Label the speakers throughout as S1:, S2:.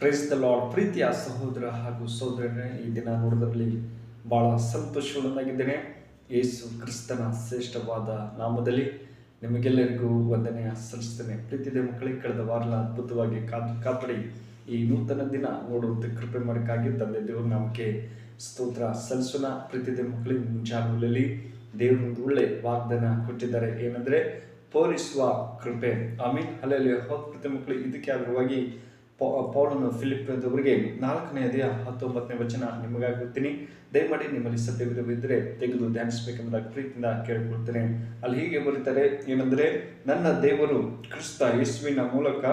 S1: Praise the lord ಪ್ರೀತಿಯ ಸಹೋದರ ಹಾಗೂ ಸಹೋದರನೇ ಈ ದಿನ ನೋಡೋದ್ರಲ್ಲಿ ಬಹಳ ಸಂತೋಷವನ್ನಾಗಿದ್ದೇನೆ ಯೇಸು ಕ್ರಿಸ್ತನ ಶ್ರೇಷ್ಠವಾದ ನಾಮದಲ್ಲಿ ನಿಮಗೆಲ್ಲರಿಗೂ ವಂದನೆಯ ಸಲ್ಲಿಸ್ತೇನೆ. ಪ್ರೀತಿಯ ಮಕ್ಕಳಿಗೆ ಕಳೆದ ವಾರಲ ಅದ್ಭುತವಾಗಿ ಕಾದು ಕಾಪಾಡಿ ಈ ನೂತನ ದಿನ ನೋಡುವಂತೆ ಕೃಪೆ ಮಾಡೋಕ್ಕಾಗಿ ತಂದೆ ದೇವ್ರ ನಮಗೆ ಸ್ತೋತ್ರ ಸಲ್ಲಿಸೋಣ. ಪ್ರೀತಿಯ ಮಕ್ಕಳಿಗೆ ಮುಂಜಾನುಗಳಲ್ಲಿ ದೇವರೊಂದು ಒಳ್ಳೆ ವಾಗ್ದಾನ ಕೊಟ್ಟಿದ್ದಾರೆ. ಏನಂದ್ರೆ ಪೋಲಿಸುವ ಕೃಪೆ. ಆಮೀನ್. ಅಲ್ಲಲ್ಲಿ ಹೋದ ಪ್ರತಿ ಮಕ್ಕಳು, ಇದಕ್ಕೆ ಆಧಾರವಾಗಿ ಪೌ- ಪೌಲನು ಫಿಲಿಪ್ಪದವರಿಗೆ ನಾಲ್ಕನೇ ಅಧ್ಯಾಯ ಹತ್ತೊಂಬತ್ತನೇ ವಚನ ನಿಮಗಾಗಿ ಗೊತ್ತೀನಿ ದಯಮಾಡಿ ನಿಮ್ಮಲ್ಲಿ ಸತ್ಯವಿಧವಿದ್ದರೆ ತೆಗೆದು ಧ್ಯಾನಿಸಬೇಕೆಂಬುದಾಗಿ ಪ್ರೀತಿಯಿಂದ ಕೇಳಿಕೊಳ್ತೇನೆ ಅಲ್ಲಿ ಹೀಗೆ ಬರೀತಾರೆ, ಏನಂದ್ರೆ, ನನ್ನ ದೇವರು ಕ್ರಿಸ್ತ ಯೇಸುವಿನ ಮೂಲಕ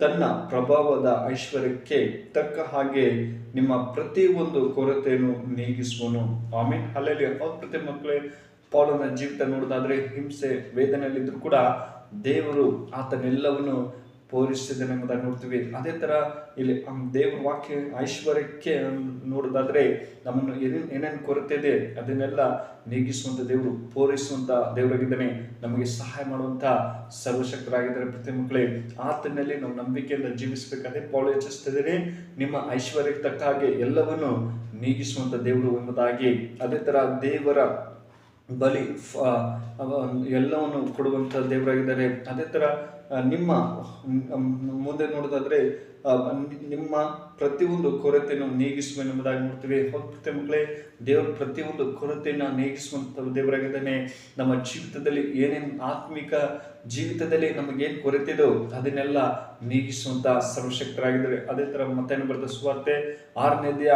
S1: ತನ್ನ ಪ್ರಭಾವದ ಐಶ್ವರ್ಯಕ್ಕೆ ತಕ್ಕ ಹಾಗೆ ನಿಮ್ಮ ಪ್ರತಿಯೊಂದು ಕೊರತೆಯನ್ನು ನೀಗಿಸುವನು. ಆಮೀನ್. ಅಲ್ಲಲ್ಲಿ ಪ್ರತಿ ಮಕ್ಕಳೇ, ಪೌಲನ ಜೀವಿತ ನೋಡೋದಾದ್ರೆ ಹಿಂಸೆ ವೇದನೆಯಲ್ಲಿದ್ದರೂ ಕೂಡ ದೇವರು ಆತನೆಲ್ಲವನ್ನು ಪೂರೈಸಿದ್ದಾನೆ ಎಂಬುದಾಗಿ ನೋಡ್ತೀವಿ. ಅದೇ ತರ ಇಲ್ಲಿ ದೇವರ ವಾಕ್ಯ ಐಶ್ವರ್ಯಕ್ಕೆ ನೋಡೋದಾದ್ರೆ ನಮ್ಮನ್ನು ಏನೇನು ಏನೇನು ಕೊರತೆ ಇದೆ ಅದನ್ನೆಲ್ಲ ನೀಗಿಸುವಂತ ದೇವರು ಪೂರೈಸುವಂಥ ದೇವರಾಗಿದ್ದಾನೆ. ನಮಗೆ ಸಹಾಯ ಮಾಡುವಂತ ಸರ್ವಶಕ್ತರಾಗಿದ್ದಾರೆ ಪ್ರತಿ ಮಕ್ಕಳೇ. ಆತನಲ್ಲಿ ನಾವು ನಂಬಿಕೆಯಿಂದ ಜೀವಿಸಬೇಕಾದ್ರೆ ಪೌಳ ಹೆಚ್ಚಿಸ್ತಿದ್ದೇನೆ ನಿಮ್ಮ ಐಶ್ವರ್ಯಕ್ಕೆ ತಕ್ಕ ಹಾಗೆ ಎಲ್ಲವನ್ನು ನೀಗಿಸುವಂತ ದೇವರು ಎಂಬುದಾಗಿ. ಅದೇ ತರ ದೇವರ ಬಲಿ ಎಲ್ಲವನ್ನು ಕೊಡುವಂತ ದೇವರಾಗಿದ್ದಾರೆ. ಅದೇ ಆ, ನಿಮ್ಮ ಮುಂದೆ ನೋಡೋದಾದ್ರೆ ನಿಮ್ಮ ಪ್ರತಿಯೊಂದು ಕೊರತೆಯನ್ನು ನೀಗಿಸುವ ಎಂಬುದಾಗಿ ನೋಡ್ತೀವಿ. ಪ್ರತಿ ಮಕ್ಕಳೇ, ದೇವರ ಪ್ರತಿಯೊಂದು ಕೊರತೆಯನ್ನು ನೀಗಿಸುವಂತ ದೇವರಾಗಿದ್ದಾನೆ. ನಮ್ಮ ಜೀವಿತದಲ್ಲಿ ಏನೇನು ಆತ್ಮಿಕ ಜೀವಿತದಲ್ಲಿ ನಮಗೇನು ಕೊರತೆ ಇದೋ ಅದನ್ನೆಲ್ಲ ನೀಗಿಸುವಂತ ಸರ್ವಶಕ್ತರಾಗಿದ್ದಾರೆ. ಅದೇ ತರ ಮತ್ತೆ ಬರೆದ ಸುವಾರ್ತೆ ಆರನೇದೆಯ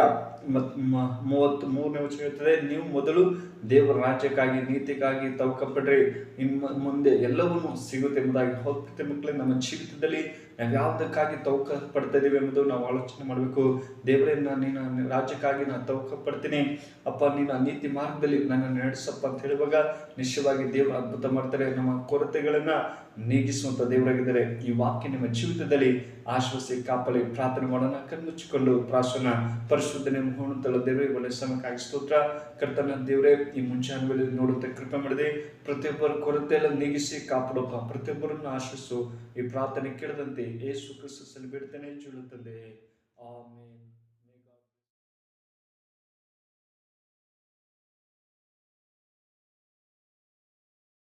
S1: ಮೂವತ್ತ್ ಮೂರನೇ ವಚನ ಇರ್ತದೆ ನೀವು ಮೊದಲು ದೇವರ ರಾಜ್ಯಕ್ಕಾಗಿ, ನೀತಿಗಾಗಿ ತವಕಪಡ್ರಿ ನಿಮ್ಮ ಮುಂದೆ ಎಲ್ಲವನ್ನೂ ಸಿಗುತ್ತೆ ಎಂಬುದಾಗಿ ಪ್ರತಿ ಮಕ್ಕಳೇ ನಮ್ಮ ಜೀವಿತದಲ್ಲಿ ನಾವು ಯಾವುದಕ್ಕಾಗಿ ತವಕ ಪಡ್ತಾ ಇದೀವಿ ಎಂಬುದು ನಾವು ಆಲೋಚನೆ ಮಾಡಬೇಕು. ದೇವರೇ, ನಾನು ನಿನ್ನ ರಾಜ್ಯಕ್ಕಾಗಿ ನಾನು ತವಕ ಪಡ್ತೀನಿ ಅಪ್ಪ, ನೀನು ನೀತಿ ಮಾರ್ಗದಲ್ಲಿ ನನ್ನ ನಡೆಸಪ್ಪ ಅಂತ ಹೇಳುವಾಗ ನಿಶ್ಚಯವಾಗಿ ದೇವರು ಅದ್ಭುತ ಮಾಡ್ತಾರೆ. ನಮ್ಮ ಕೊರತೆಗಳನ್ನು ನೀಗಿಸುವಂತ ದೇವರಾಗಿದ್ದಾರೆ. ಈ ವಾಕ್ಯ ನಿಮ್ಮ ಜೀವಿತದಲ್ಲಿ ಆಶ್ವಾಸಿ ಕಾಪಲಿ ಪ್ರಾರ್ಥನೆ ಮಾಡೋಣ. ಕಣ್ಮುಚ್ಚಿಕೊಂಡು ಪ್ರಾಶನ ಪರಿಶುದ್ಧನೆ ಮುಗಿತಲ್ಲ ದೇವರೇ ಒಳ್ಳೆ ಸಮಯಕ್ಕಾಗಿ ಸ್ತೋತ್ರ. ಕರ್ತನ ದೇವರೇ, ಈ ಮುಂಚಾನ ನೋಡುತ್ತೆ ಕೃಪೆ ಮಾಡಿದೆ. ಪ್ರತಿಯೊಬ್ಬರ ಕೊರತೆ ಎಲ್ಲ ನೀಗಿಸಿ ಕಾಪಾಡಪ್ಪ. ಪ್ರತಿಯೊಬ್ಬರನ್ನು ಆಶ್ರಯಿಸು ಈ ಪ್ರಾರ್ಥನೆ ಕೇಳದಂತೆ యేసుక్రీస్తు సెలబెడితేనే చూడుతుంది ఆమె